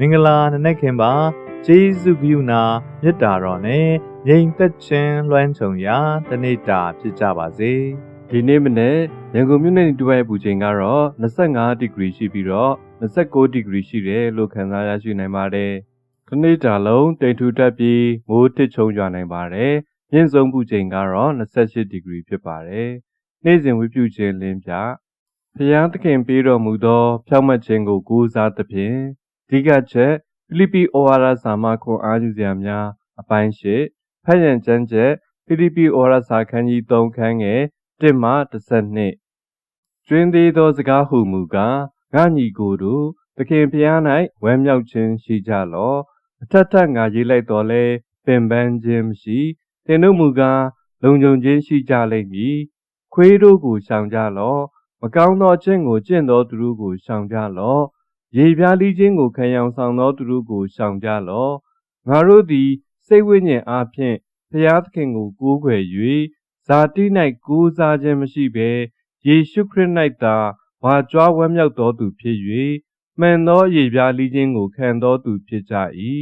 မင်္ဂလာနံနက်ခင်ပါဂျေဇုဂိယုနာမေတ္တာတော်နဲ့ငြိမ်သက်ခြင်းလွှမ်းခြုံရာတနေ့တာဖြစ်ကြပါစေဒီနေ့မနေ့ရန်ကုန်မြို့နယ်တူရဲ့ပူချိန်ကတော့25ဒီဂရီရှိပြီးတော့29ဒီဂရီရှိတယ်လို့ခန့်စားရရှိနိုင်ပါတယ်။ဒီနေ့တာလုံးတိမ်ထူတက်ပြီးမိုးတစ်ချုံရွာနိုင်ပါတယ်။မြင့်ဆုံးပူချိန်ကတော့28ဒီဂရီဖြစ်ပါတယ်။နေ့စဉ်ဝိပြုခြင်းလင်းပြဖျားသခင်ပေးတော်မူသောဖြောင့်မတ်ခြင်းကိုကိုးစားသဖြင့်အ ဓိကချက်ဖိလိပ္ပိဩဝါဒစာမခွန်အားယူစရာများအပိုင်းရှိဖတ်ရန်ကျမ်းချက်ဖိလိပ္ပိဩဝါဒစာခန်းကြီး3ခန်းငယ်1မှ12ကျွင်းသေးသောစကားဟုမူကားငါညီကိုတို့သခင်ဖျား၌ဝမ်းမြောက်ခြင်းရှိကြလော့အထက်ထက်ငါရေးလိုက်တော်လဲပင်ပန်းခြင်းမရှိသင်တို့မူကားလုံခြုံခြင်းရှိကြလိမ့်မည်ခွေးတို့ကိုရှောင်ကြလော့မကောင်းသောအကျင့်ကိုကျင့်သောသူတို့ကိုရှောင်ကြလော့ ရေပြားလိခြင်းကိုခံရောင်ဆောင်သောသူတို့ကိုရှောင်ကြလော့ငါတို့သည် စိတ်ဝိညာဉ်အားဖြင့်ဖျားသခင်ကိုကိုးကွယ်၍ဇာတိ၌ကိုးစားခြင်းမရှိဘဲယေရှုခရစ်၌သာဝါကြွားဝမ်းမြောက်သောသူဖြစ်၍မှန်သောရေပြားလိခြင်းကိုခံသောသူဖြစ်ကြ၏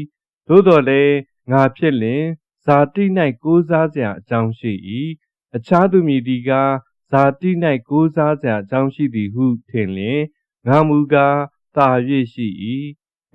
သို့တော်လည်းငါဖြစ်လင်ဇာတိ၌ကိုးစားစရာအကြောင်းရှိ၏အခြားသူမည်ဒီကားဇာတိ၌ကိုးစားစရာအကြောင်းရှိသည်ဟုထင်လျင်ငါမူကား သာ၍ရှိ၏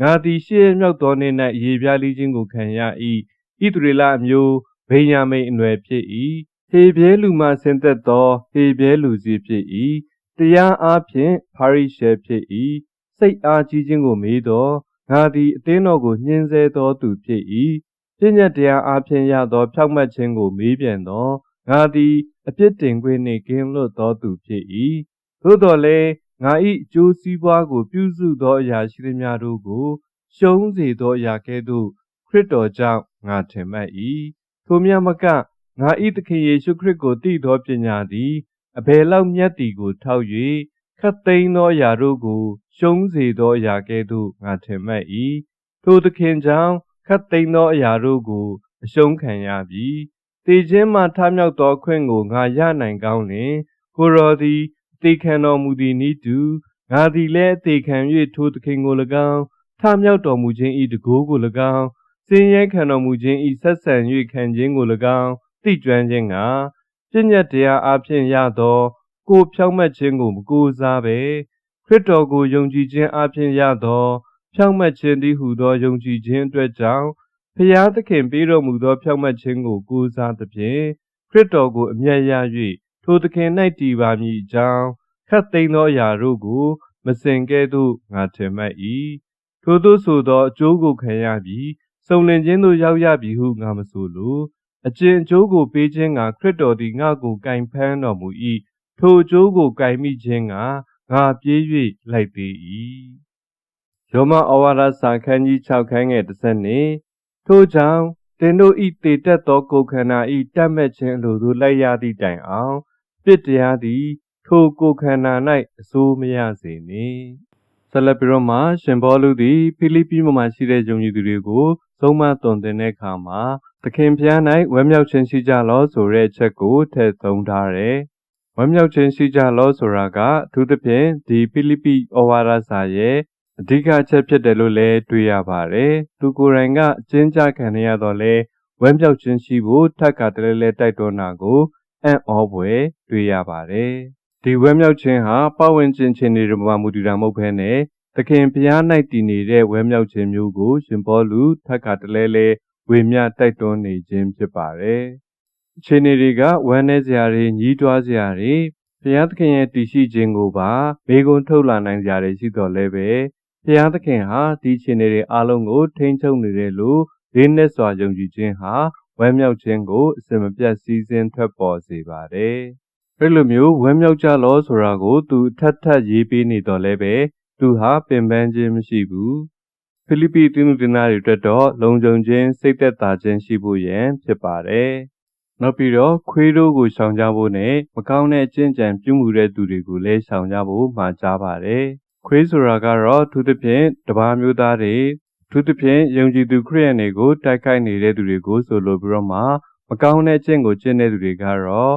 ငါသည်ရှေ့မြောက်သောနေ့၌ရေပြားလိခြင်းကိုခံရ၏ဣသရေလအမျိုးဗိညာမိန်အနွယ်ဖြစ်၏ဟေပြဲလူမှဆင်းသက်သောဟေပြဲလူစီဖြစ်၏တရားအားဖြင့်ဖာရိရှဲဖြစ်၏စိတ်အားကြီးခြင်းကိုမေးသောငါသည်အသင်းတော်ကိုညှင်းဆဲသောသူဖြစ်၏ပြည့်ညတ်တရားအားဖြင့်ရသောဖြောက်မှတ်ခြင်းကိုမေးပြန်သောငါသည်အပြစ်တင်ခွင့်နှင့်ကင်းလွတ်သောသူဖြစ်၏သို့တော်လည်း ငါ၏အကျိုးစီးပွားကို ပြုစုသောအရာရှိသမျှတို့ကိုရှုံးစေသောအရာကဲ့သို့ခရစ်တော်ကြောင့်ငါထင်မှတ်၏ထိုမြတ်မကငါ၏သခင်ယေရှုခရစ်ကိုသိသောပညာသည်အဘယ်လောက်မြတ်သည်ကိုထောက်၍ခတ်သိမ်းသောအရာတို့ကိုရှုံးစေသောအရာကဲ့သို့ငါထင်မှတ်၏ထိုသခင်ကြောင့်ခတ်သိမ်းသောအရာတို့ကိုအရှုံးခံရပြီတေခြင်းမှထမြောက်သောအခွင့်ကိုငါရနိုင်ကောင်းလင်ကိုရောသည်အ သေးခံတော်မူသည်နည်းတူငါသည်လည်းအသေးခံ၍ထိုသခင်ကို၎င်းထမြောက်တော်မူခြင်းဤတကိုးကို၎င်းစင်ရဲခံတော်မူခြင်းဤဆက်ဆံ၍ခံခြင်းကို၎င်းသိကျွမ်းခြင်းကပြည့်ညတ်တရားအဖြစ်ရသော ကိုဖြောင့်မတ်ခြင်းကိုမကိုးစားပဲခရစ်တော်ကိုယုံကြည်ခြင်းအဖြစ်ရသောဖြောင့်မတ်ခြင်းတည်းဟူသောယုံကြည်ခြင်းအတွက်ကြောင့်ဖျားသခင်ပေးတော်မူသောဖြောင့်မတ်ခြင်းကိုကိုးစားသဖြင့်ခရစ်တော်ကိုအမျက်ရ၍ ထိုသခင်၌တည်ပါမည်အကြောင်းခတ်သိမ်းသောအရာတို့ကို မစင်ကဲ့သို့ငါထင်မှတ်၏ထိုသို့ဆိုသောအကျိုးကိုခံရပြီးစုံလင်ခြင်းသို့ရောက်ရပြီဟုငါမဆိုလိုအကျင့်အကျိုးကိုပေးခြင်းကခရစ်တော်သည်ငါ့ကိုကင်ဖမ်းတော်မူ၏ထိုအကျိုးကိုကင်မိခြင်းကငါပြေး၍လိုက်သေး၏ယောမဩဝါဒစာခန်းကြီး6ခန်းငယ်30နှစ်ထိုကြောင့်တင်တို့ဤတည်တက်သောကိုယ်ခန္ဓာဤတတ်မဲ့ခြင်းအလိုသို့လိုက်ရသည့်တိုင်အောင် ပြစ်တရားသည် ထိုကိုယ်ခန္ဓာ၌အစိုးမရစေနှင့်ဆက်လက်ပြီးတော့မှရှင်ဘောလူသည်ဖိလိပ္ပိမှာရှိတဲ့ယုံကြည်သူတွေကိုသုံးမသွန်သင်တဲ့အခါမှာသခင်ဖျား၌ဝမ်းမြောက်ခြင်းရှိကြလောဆိုတဲ့အချက်ကိုထည့်သွင်းထားတယ်။ဝမ်းမြောက်ခြင်းရှိကြလောဆိုတာကအထူးသဖြင့်ဒီဖိလိပ္ပိဩဝါဒစာရဲ့အဓိကအချက်ဖြစ်တယ်လို့လည်းတွေ့ရပါတယ်။သူကိုယ်တိုင်ကအကျဉ်းချခံရတော့လဲဝမ်းမြောက်ခြင်းရှိဖို့ထပ်ခါတလဲလဲတိုက်တွန်းတာကို အံ့ဩဖွယ်တွေ့ရပါတယ်။ဒီဝမ်းမြောက်ခြင်းဟာပတ်ဝန်းကျင်ချင်းတွေမှာမူတည်တာမဟုတ်ဘဲနဲ့သခင်ဘုရား၌တည်နေတဲ့ဝမ်းမြောက်ခြင်းမျိုးကိုရှင်ဘောလူထပ်ခါတလဲလဲဝေမျှတိုက်တွန်းနေခြင်းဖြစ်ပါတယ်။အခြေအနေတွေကဝမ်းနည်းစရာတွေညှိတွားစရာတွေဘုရားသခင်ရဲ့တည်ရှိခြင်းကိုပါမေခွန်းထုတ်လာနိုင်စရာတွေရှိတော်လဲပဲဘုရားသခင်ဟာဒီအခြေအနေတွေအားလုံးကိုထိန်းချုပ်နေတယ်လို့လေးနက်စွာယုံကြည်ခြင်းဟာ ဝမ်းမြောက်ခြင်းကိုအစင်မပြတ်စီးဆင်းထွက်ပေါ်စေပါတယ်။အဲ့လိုမျိုးဝမ်းမြောက်ကြလောဆိုတာကို သူထပ်ထပ်ရေးပေးနေတော်လဲပဲသူဟာပင်ပန်းခြင်းမရှိဘူး။ဖိလိပ္ပိတင်းသူတင်သားတွေအတွက်တော့လုံခြုံခြင်းစိတ်သက်သာခြင်းရှိဖို့ရန်ဖြစ်ပါတယ်။နောက်ပြီးတော့ခွေးတို့ကိုရှောင်ကြဖို့နဲ့မကောင်းတဲ့အကျင့်ကြံပြုမှုတဲ့သူတွေကိုလည်းရှောင်ကြဖို့မှာကြားပါတယ်။ခွေးဆိုတာကတော့သူသဖြင့်တပါးမျိုးသားတွေ သူသဖြင့်ယုံကြည်သူခရိယန်တွေကိုတိုက်ခိုက်နေတဲ့သူတွေကိုဆိုလိုပြီးတော့မှမကောင်းတဲ့အကျင့်ကိုကျင့်တဲ့သူတွေကတော့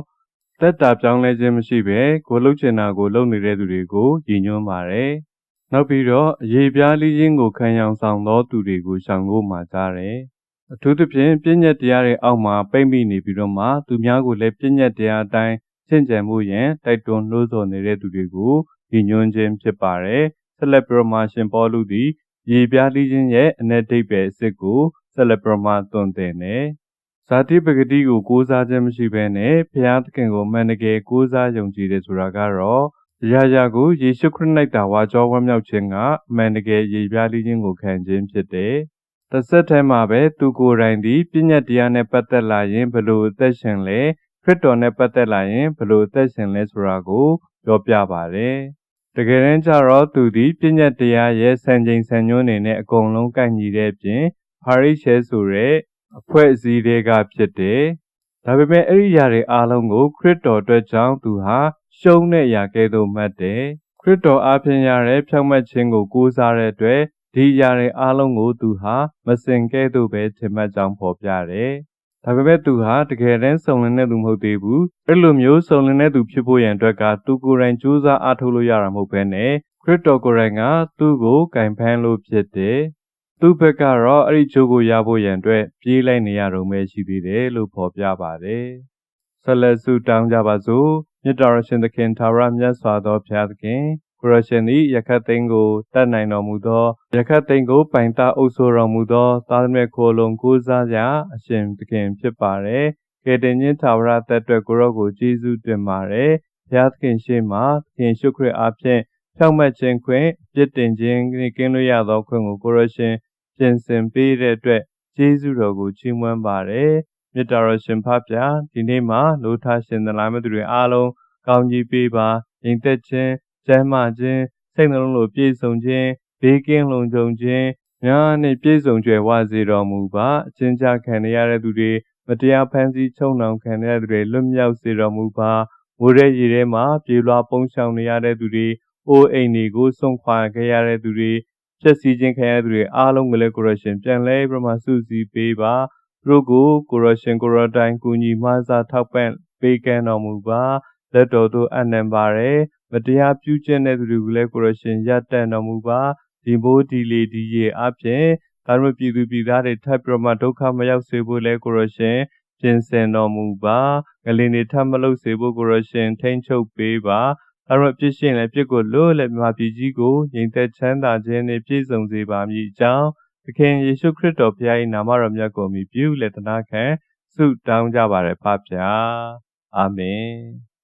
သက်တာပြောင်းလဲခြင်းမရှိပဲကိုလှုပ်ချင်တာကိုလုပ်နေတဲ့သူတွေကိုရည်ညွှန်းပါတယ်။နောက်ပြီးတော့အရေးပြားလိခြင်းကိုခံရောင်ဆောင်သောသူတွေကိုရှောင်ဖို့မှာကြားတယ်။အထူးသဖြင့်ပြည့်ညက်တရားတွေအောက်မှာပိတ်မိနေပြီးတော့မှသူများကိုလည်းပြည့်ညက်တရားအတိုင်းရှင်းကြံမှုရင်တိုက်တွန်းနှိုးဆော်နေတဲ့သူတွေကိုညီညွတ်ခြင်းဖြစ်ပါတယ်။ဆက်လက်ပြီးတော့မှရှင်ပေါလုသည် ရေပြားလိခြင်းရဲ့အ내ဒိဗ္ဗေအစ်စ်ကိုဆက်လက်ပြီးတော့မှသွန်သင်တယ်။ဇာတိပဂတိကိုကိုးစားခြင်းမရှိဘဲနဲ့ဘုရားသခင်ကိုမှန်တကယ်ကိုးစားယုံကြည်တယ်ဆိုတာကတော့ရာရာကိုယေရှုခရစ်၌တာဝါကြောဝမ်းမြောက်ခြင်းကအမှန်တကယ်ရည်ပြားလိခြင်းကိုခံခြင်းဖြစ်တယ်။တစ်ဆက်တည်းမှာပဲသူကိုယ်တိုင်ဒီပြည့်ညတ်တရားနဲ့ပတ်သက်လာရင်ဘလို့အသက်ရှင်လဲခရစ်တော်နဲ့ပတ်သက်လာရင်ဘလို့အသက်ရှင်လဲဆိုတာကိုပြောပြပါတယ်။ တကယ်တမ်းကျတော့သူဒီပြည့်ညတ်တရားရဲ့စံချိန်စံညွှန်းနေနဲ့အကုန်လုံးကိုက်ညီတဲ့အပြင်ဟာရိရှဲဆိုတဲ့အဖွဲ့အစည်းတွေကဖြစ်တယ်။ဒါပေမဲ့အဲ့ဒီຢာတွေအားလုံးကို ခရစ်တော်အတွက်ကြောင့်သူဟာရှုံးတဲ့အရာကဲ့သို့မှတ်တယ်။ခရစ်တော်အားဖြင့်ရတဲ့ဖြောင့်မတ်ခြင်းကိုကိုးစားတဲ့အတွက်ဒီအရာတွေအားလုံးကိုသူဟာမစင်ကဲ့သို့ပဲထင်မှတ်ကြောင်းဖော်ပြတယ်။ ဒါပေမဲ့သူဟာတကယ်တမ်းစုံလင်တဲ့သူမဟုတ်သေးဘူး။အဲ့လိုမျိုးစုံလင်တဲ့သူဖြစ်ဖို့ရန်အတွက်ကသူကိုယ်တိုင်ကြိုးစားအားထုတ်လို့ရတာမဟုတ်ဘဲနဲ့ခရစ်တော်ကိုယ်တိုင်ကသူ့ကိုကင်ဖန်းလို့ဖြစ်တယ်။သူ့ဘက်ကတော့အဲ့ဒီဂျိုးကိုရဖို့ရန်အတွက်ပြေးလိုက်နေရတော့မှရှိသေးတယ်လို့ဖော်ပြပါတယ်။ဆက်လက်ဆုတောင်းကြပါစို့မြတ်တော်ရှင်သခင်သာရမြတ်စွာသောဘုရားသခင် ကိုရရှင်သည်ယခတ်သိန်းကိုတတ်နိုင်တော်မူသောယခတ်သိန်းကိုပိုင်တာအုပ်ဆိုတော်မူသောသာသမေခိုလုံးကိုးစားကြအရှင်သခင်ဖြစ်ပါတယ်။ကယ်တင်ခြင်းသာဝရသက်အတွက်ကိုရောကိုကျေးဇူးတင်ပါတယ်။ဘုရားသခင်ရှေ့မှာသခင်ရှုခရစ်အားဖြင့်ဖြောင့်မတ်ခြင်းခွင့်ပြစ်တင်ခြင်းကင်းလွတ်ရသောခွင့်ကိုကိုရရှင်ပြင်ဆင်ပေးတဲ့အတွက်ကျေးဇူးတော်ကိုချီးမွမ်းပါတယ်။မြတ်တော်ရှင်ဖဖျားဒီနေ့မှာလိုထားရှင်သလားမသူတွေအားလုံးကောင်းကြီးပေးပါရင်သက်ခြင်း ကျမ်းမာခြင်းစိတ်နှလုံးလိုပြည့်စုံခြင်းဘေးကင်းလုံခြုံခြင်းများနဲ့ပြည့်စုံကြွယ်ဝစေတော်မူပါအချင်းချခံရတဲ့သူတွေမတရားဖန်ဆီးချုံနှောင်ခံရတဲ့သူတွေလွတ်မြောက်စေတော်မူပါမိုးရဲရေထဲမှာပြေလွှာပုံရှောင်နေရတဲ့သူတွေအိုးအိမ်တွေကိုစွန့်ခွာခဲ့ရတဲ့သူတွေဖြစ်စီခြင်းခံရတဲ့သူတွေအားလုံးကိုလည်းကိုရရှင်ပြန်လဲပြမစုစည်းပေးပါသူတို့ကိုကိုရရှင်ကိုရတိုင်းကူညီမဆာထောက်ပံ့ပေးကမ်းတော်မူပါလက်တော်သို့အနံပါရယ် မတရားပြုကျင့်တဲ့သူတွေကိုလည်းကိုရရှင်ရပ်တန့်တော်မူပါဒီမိုးဒီလေဒီရေအပြင်ဒါမှပြည်သူပြည်သားတွေထပ်ပြီးမှဒုက္ခမရောက်စေဖို့လဲကိုရရှင်ပြင်ဆင်တော်မူပါငလင်းတွေထပ်မလုပ်စေဖို့ကိုရရှင်ထိန်ချုပ်ပေးပါဒါမှပြည့်ရှင်လည်းပြစ်ကိုလွတ်လည်းမြမပြည်ကြီးကိုငြိမ်သက်ချမ်းသာခြင်းနဲ့ပြည့်စုံစေပါမည်အကြောင်းသခင်ယေရှုခရစ်တော်ဘုရား၏နာမတော်မြတ်ကိုမြည်ပြုလက်သနာခံဆုတောင်းကြပါရဖပါဗျာအာမင်